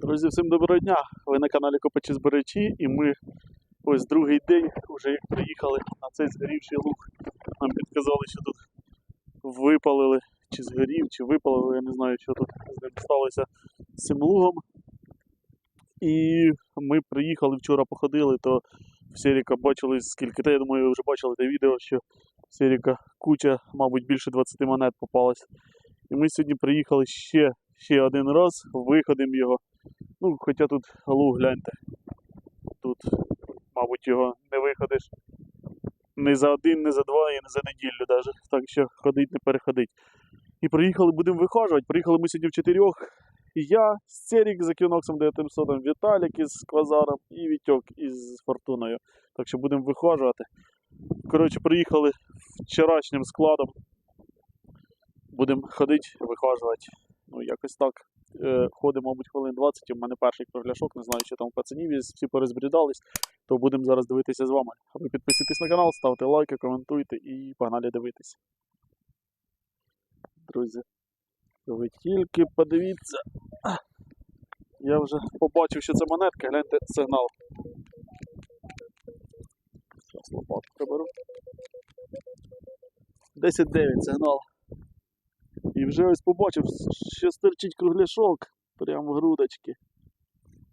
Друзі, всім доброго дня! Ви на каналі Копачі Зберечі і ми ось другий день вже як приїхали на цей згорівший луг. Нам підказали, що тут випалили, чи згорів, чи випалили, я не знаю, що тут сталося з цим лугом. І ми приїхали вчора, походили, то в Серіка бачили скільки, та я думаю, ви вже бачили те відео, що в Серіка куча, мабуть, більше 20 монет попалась. І ми сьогодні приїхали ще, ще один раз, виходимо його. Ну, хоча тут луг гляньте. Тут, мабуть, його не виходиш не за один, не за два і не за неділю навіть. Так що ходить, не переходить. І приїхали, будемо вихажувати. Приїхали ми сьогодні в чотирьох. Я, Серік з Еквіноксом 900, Віталік із Квазаром і Вітьок із Фортуною. Так що будемо вихажувати. Коротше, приїхали вчорашнім складом. Будемо ходити, вихажувати. Ну, якось так. Е, ходимо, мабуть, хвилин 20. У мене перший кругляшок, не знаю, що там в пацанів всі порозбрідались, то будемо зараз дивитися з вами. А ви підписуйтесь на канал, ставте лайки, коментуйте і погнали дивитися. Друзі, ви тільки подивіться. Я вже побачив, що це монетка, гляньте сигнал. Зараз лопатку приберу. 10-9 сигнал. І вже ось побачив, що стирчить кругляшок прямо в грудочки.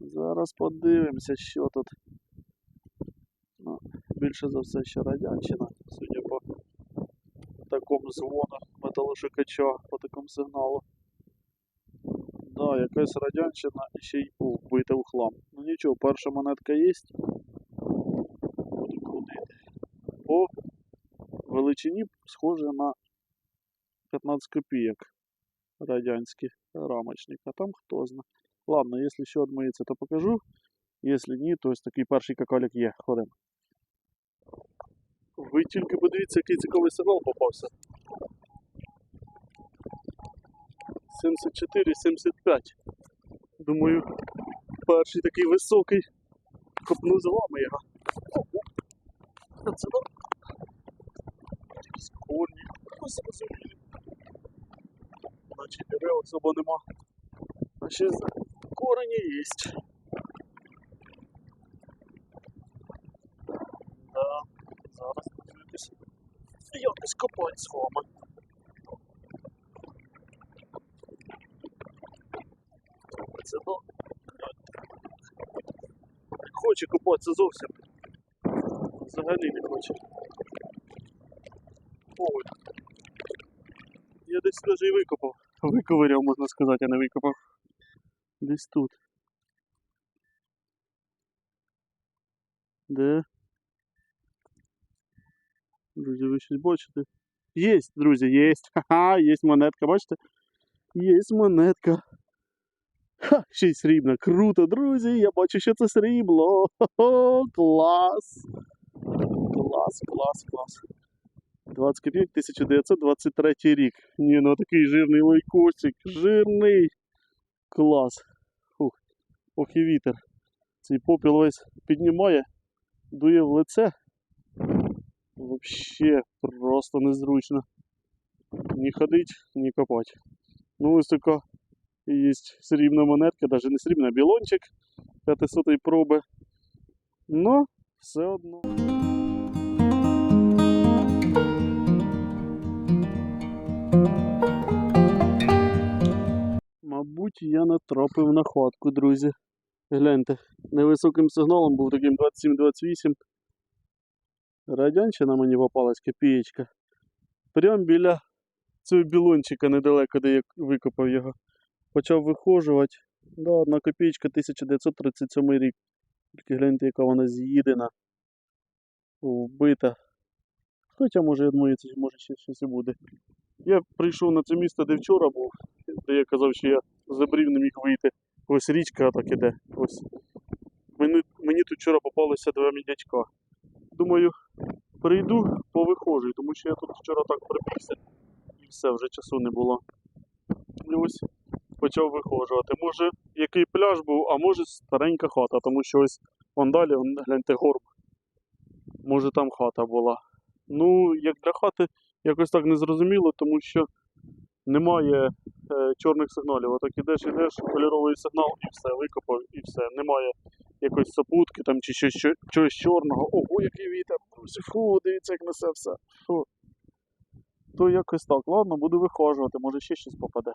Зараз подивимося, що тут. Ну, більше за все, що радянщина, судя по такому дзвону металошукача, по такому сигналу. Да, якась радянщина і ще й вбита в хлам. Ну нічого, перша монетка є. Буду крутити. По величині схоже на 15 копійок радянський рамочник, а там хто зна. Ладно, якщо ще відмиється, то покажу. Якщо ні, то ось такий перший какалік є. Ходимо. Ви тільки подивіться, який цікавий сигнал попався. 74-75. Думаю, перший такий високий. Копну з вами його. Ого. Це корні. Ось розумію. Наче дерев особо нема. А ще корені є. Да, зараз подивитися. Якось копать з вами. Це. Не хоче копатися зовсім. Взагалі не хоче. Ой. Я десь даже і викопав. Виковиряв, можна сказати, а не викопав. Десь тут. Де? Друзі, ви щось бачите? Єсть, друзі, єсть. Ха-ха, єсть монетка, бачите? Єсть монетка. Ха, ще й срібна. Круто, друзі. Я бачу, що це срібло. Хо-хо, клас. Клас, клас, клас. 20 копійок, 1923 рік. Ні, ну такий жирний лайкосик. Жирний. Клас. Фух. Ох і вітер. Цей попіл весь піднімає, дує в лице. Вообще просто незручно. Ні ходить, ні копати. Ну ось така є срібна монетка, навіть не срібна, а білончик 500 проби. Но все одно. Мабуть, я натрапив на хатку, друзі. Гляньте, невисоким сигналом був таким 27-28. Радянщина мені попалась копієчка. Прямо біля цього білончика недалеко, де я викопав його. Почав вихожувати. Да, одна копієчка 1937 рік. Тільки гляньте, яка вона з'їдена. Вбита. Хоча може відмоїться, може ще щось і буде. Я прийшов на це місце, де вчора був, де я казав, що я забрів не міг вийти. Ось річка так іде. Ось. Мені, мені тут вчора попалося два мідячка. Думаю, прийду, повиходжу, тому що я тут вчора так прибігся. І все, вже часу не було. І ось почав виходжувати. Може, який пляж був, а може старенька хата, тому що ось вон далі, гляньте, горб. Може там хата була. Ну, як для хати, якось так не зрозуміло, тому що немає е, чорних сигналів. Отак ідеш, ідеш, кольоровий сигнал і все, викопав і все. Немає якоїсь сопутки там чи щось, що- чогось чорного. Ого, який вітер. Фу, дивіться, як несе все. Фу. То якось так. Ладно, буду вихожувати, може ще щось попаде.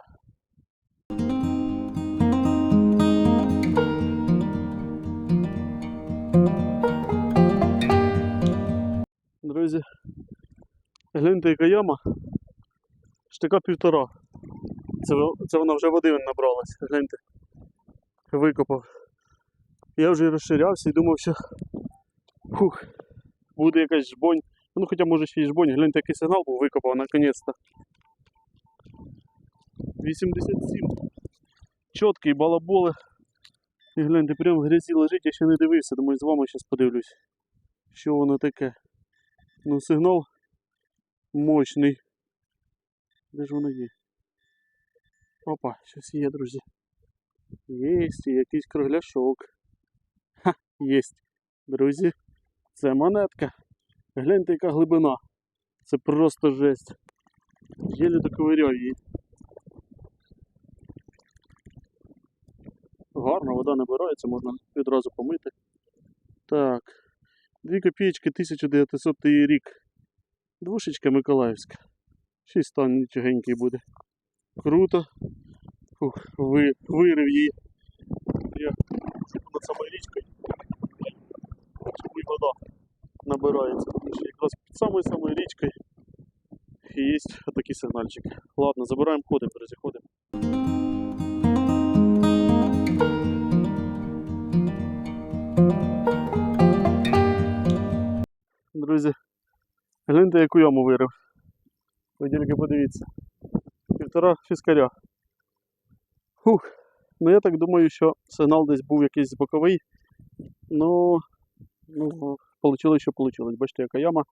Друзі, гляньте, яка яма. Штика півтора. Це, це вона вже води набралась. Гляньте. Викопав. Я вже розширявся і думав, що фух, буде якась жбонь. Ну хоча може ще й жбонь. Гляньте, який сигнал був викопав наконець-то. 87. Чіткий балаболи. І гляньте, прямо в грязі лежить, я ще не дивився, думаю, з вами зараз подивлюсь. Що воно таке? Ну, сигнал мощний. Де ж воно є? Опа, щось є, друзі. Єсть, якийсь кругляшок. Ха, єсть. Друзі, це монетка. Гляньте, яка глибина. Це просто жесть. Єлі доковиряв її. Гарно, вода набирається, можна відразу помити. Так. Дві копійки 1900 рік. Двушечка Миколаївська. Щось там нічогенький буде. Круто. Фух, ви, вирив її. Я над самою річкою. Чому вода набирається. Якраз під самою самою річкою є отакий сигнальчик. Ладно, забираємо, ходимо, друзі, ходимо. Друзі, гляньте, яку яму вирив. Ви тільки подивіться. Півтора фіскаря. Фух. Ну я так думаю, що сигнал десь був якийсь боковий. Ну, ну вийшло, що вийшло. Бачите, яка яма.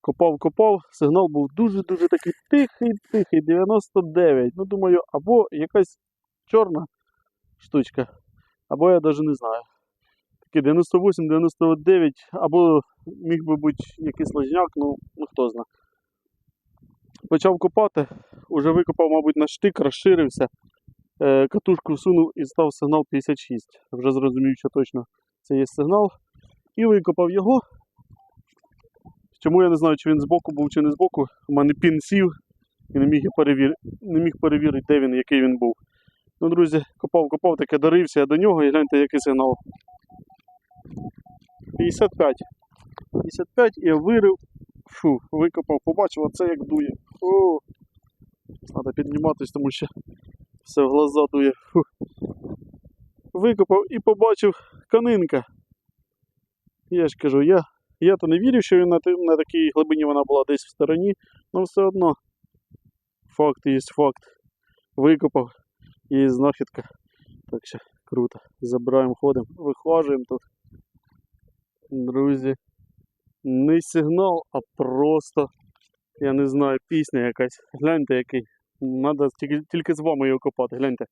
Копав, копав, сигнал був дуже-дуже такий тихий, тихий, 99. Ну, думаю, або якась чорна штучка, або я навіть не знаю. Такий 98, 99, або міг би бути якийсь лежняк, ну, ну хто знає. Почав копати, уже викопав, мабуть, на штик, розширився, е, катушку всунув і став сигнал 56. Вже зрозумів, що точно це є сигнал. І викопав його. Чому я не знаю, чи він збоку був, чи не збоку. У мене пін сів і не міг, перевір... не міг перевірити, де він, який він був. Ну, друзі, копав, копав, таке дарився я до нього і гляньте, який сигнал. 55. 55 і я вирив. Фу, викопав, побачив, оце як дує. Фу. Треба підніматись, тому що все в глаза дує. Фу. Викопав і побачив канинка. Я ж кажу, я, я то не вірю, що на, на такій глибині вона була десь в стороні, але все одно факт є факт. Викопав і знахідка. Так що круто. Забираємо, ходимо, вихважуємо тут. Друзі. Не сигнал, а просто, я не знаю, пісня якась. Гляньте який. Надо тільки, тільки з вами його копати, гляньте.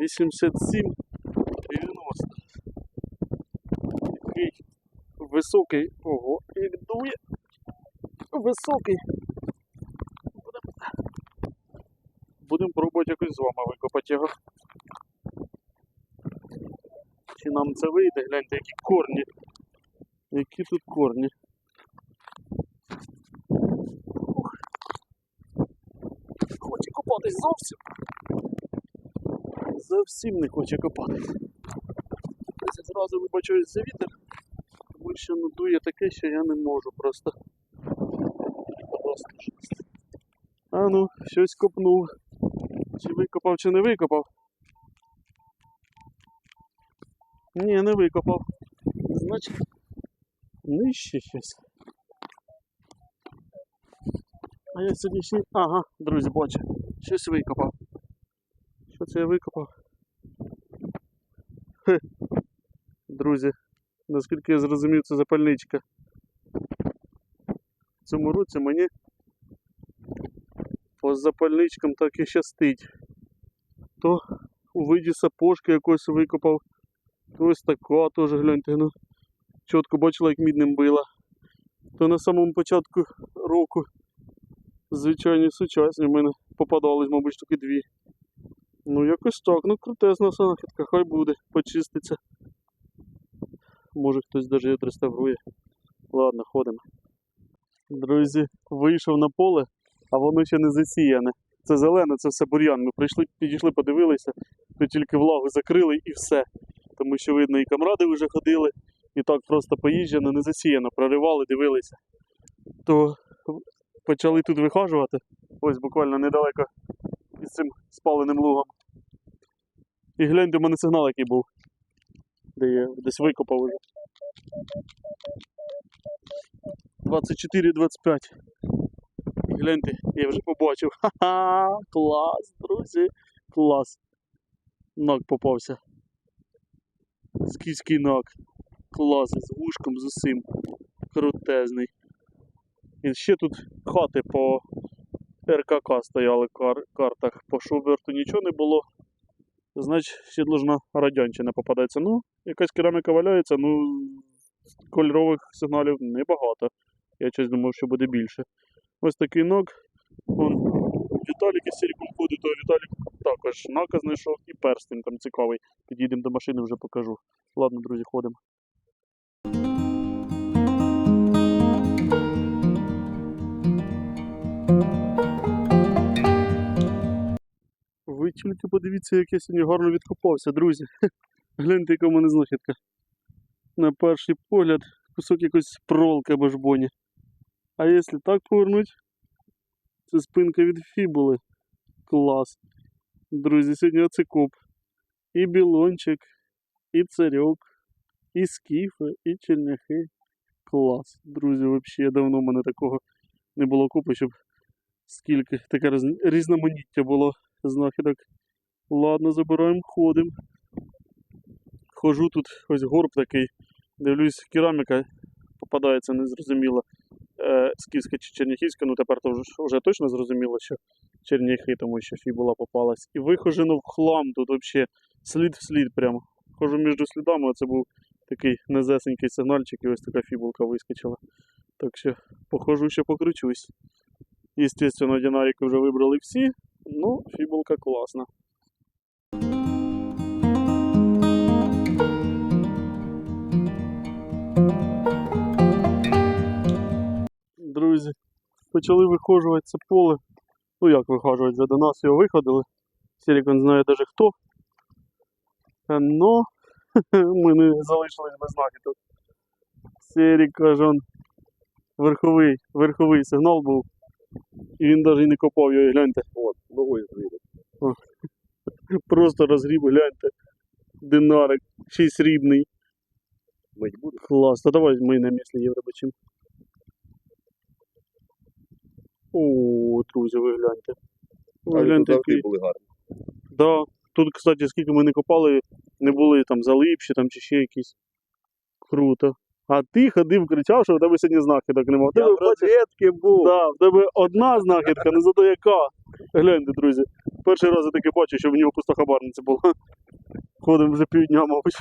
Вісімдесят сім високий. Ого, як дує. Високий. Будемо пробувати якось з вами викопати його. Чи нам це вийде? Гляньте, які корні. Які тут корні. Хоче копатись зовсім. Зовсім не хоче копатись. Я зразу вибачаюсь за вітер, тому що ну, дує таке, що я не можу просто. Просто жесть. А ну, щось копнув. Чи викопав, чи не викопав. Ні, не викопав. Значить, нижче щось. А я сьогодні ще... Ага, друзі, бачу. Щось викопав. Що це я викопав? Хе. Друзі, наскільки я зрозумів, це запальничка. В цьому році мені по запальничкам так і щастить. То у виді сапожки якось викопав. Ось така теж гляньте, ну. Чітко бачила, як мідним била. то на самому початку року звичайні сучасні в мене попадались, мабуть, штуки дві. Ну, якось так, ну крутезна знахідка, хай буде, почиститься. Може хтось навіть відреставрує. Ладно, ходимо. Друзі, вийшов на поле, а воно ще не засіяне. Це зелене, це все бур'ян. Ми прийшли, підійшли, подивилися, то тільки влагу закрили і все. Тому що видно, і камради вже ходили, і так просто поїжджено, не засіяно, проривали, дивилися. То почали тут вихажувати, ось буквально недалеко із цим спаленим лугом. І гляньте, у мене сигнал який був. Де я десь викопав уже. 24-25. Гляньте, я вже побачив. Ха-ха! Клас, друзі! Клас! Нак попався. Скіфський нак. Клас, з вушком, з усім. Крутезний. І ще тут хати по РКК стояли кар- картах. По Шуберту нічого не було. Значить, ще должна радянщина попадається. Ну, якась кераміка валяється, ну кольорових сигналів небагато. Я щось думав, що буде більше. Ось такий ног. Вон Віталік із ходить, то Віталік також нака знайшов і перстень там цікавий. Підійдемо до машини, вже покажу. Ладно, друзі, ходимо. Ви тільки подивіться, як я сьогодні гарно відкопався, друзі. Гляньте, яка в мене знахідка. На перший погляд кусок якоїсь проволоки або жбоні. А якщо так повернуть, це спинка від фібули. Клас. Друзі, сьогодні оце коп. І білончик, і царьок, і скіфи, і черняхи. Клас. Друзі, взагалі давно в мене такого не було купи, щоб скільки таке різноманіття було знахідок. Ладно, забираємо, ходимо. Хожу тут ось горб такий. Дивлюсь, кераміка попадається незрозуміло. Е, скіфська чи черняхівська, ну тепер то вже, точно зрозуміло, що черняхи, тому що фібула попалась. І вихожено в хлам тут взагалі слід в слід прямо. Хожу між слідами, а це був такий незесенький сигнальчик, і ось така фібулка вискочила. Так що похожу, ще покручусь. Естественно, динарики вже вибрали всі, ну, фібулка класна. Друзі, почали вихожувати це поле. Ну як вихожувати, вже до нас його виходили. Сілікон знає навіть хто. Е, Но ми не залишились без знахідок. Серік каже, он, верховий, верховий сигнал був. І він навіть не копав його, гляньте. От, ногою звідти. Просто розгріб, гляньте. Динарик, ще й срібний. Клас. Та давай ми на місці євробачим. О, друзі, ви гляньте. Ви гляньте, тут були гарні. Да. Тут, кстати, скільки ми не копали, не були там залипші там чи ще якісь. Круто. А ти ходив, кричав, що в тебе сьогодні знахідок нема. В тебе, розвідки був. да, в тебе одна знахідка, не зато яка. Гляньте, друзі. Перший раз я таки бачу, що в нього пуста хабарниця була. Ходимо вже півдня, мабуть.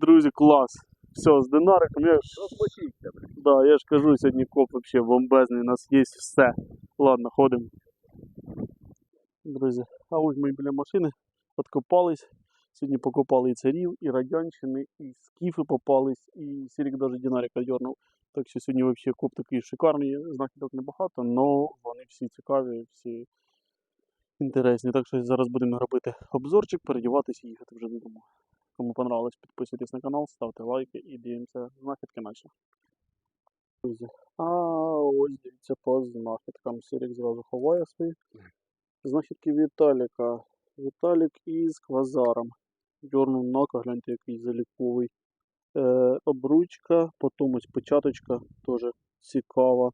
Друзі, клас. Все, з динариком я ж Розпочівся, блін. Да, я ж кажу, сьогодні коп вообще бомбезний, у нас є все. Ладно, ходимо. Друзі, а ось ми біля машини откопались. Сьогодні покопали і царів, і радянщини, і скіфи попались, і Сірік навіть динарика дьорнув. Так що сьогодні вообще коп такий шикарний, знахідок небагато, але вони всі цікаві, всі інтересні. Так що зараз будемо робити обзорчик, передіватися і їхати вже додому. Кому понравилось, підписуйтесь на канал, ставте лайки і дивимося знахідки наші. Друзі. А ось дивіться по знахідкам. Сірік зразу ховає свої. Знахідки Віталіка. Віталік із квазаром. Дьорнув нака, гляньте, який заліковий. Е, обручка, потім ось початочка, теж цікава.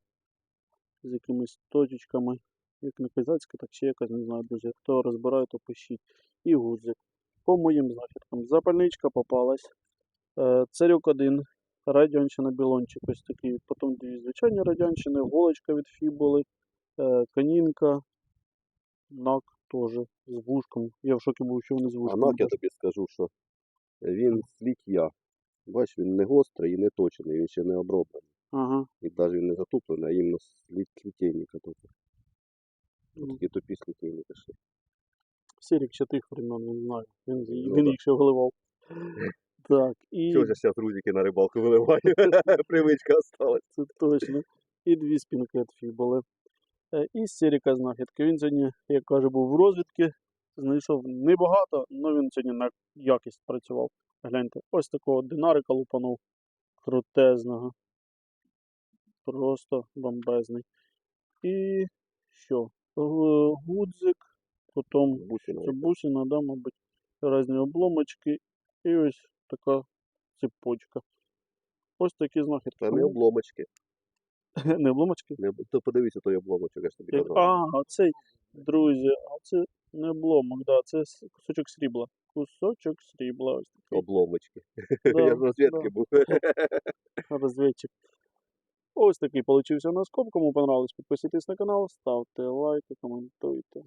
З якимись точечками. Як не козацька, так ще якась, не знаю, друзі. Хто розбирає, то пишіть. І гудзик. По моїм знахідкам. Запальничка попалась. Е, царюк один радянщина білончик ось такий, потім дві звичайні радянщини, голочка від фібули, е, канінка, нак теж з вушком. Я в шокі був, що вони з А нак я тобі скажу, що він слік'я. Бач, він не гострий і не точений, він ще не оброблений. Ага. І навіть він не затуплений, а іменно літ- літейника тільки. Такі тупі з літейника ще. Сірік ще тих времен, не знаю. Він, Ну він їх ще виливав. Так, і Чого ж я зараз рузики на рибалку виливаю? Привичка осталась. це точно. І дві спінки від фіболи. Е, І Сіріка знахідки. Він сьогодні, як каже, був в розвідки. Знайшов небагато, але він сьогодні на якість працював. Гляньте, ось такого динарика лупанув. Крутезного. Просто бомбезний. І що? Гудзик, потім. Бусина, да, мабуть, різні обломочки і ось така цепочка. Ось такі знахідки. Та не обломочки. не обломочки. Не, то подивися той обломочок, я ж тобі казав. А, а цей, друзі, а це не обломок, да, це кусочок срібла. Кусочок срібла. Ось такий. Обломочки. Да, Я з розвідки був. розвідчик. Ось такий получився у нас коп. Кому понравилось, підписуйтесь на канал, ставте лайки, коментуйте.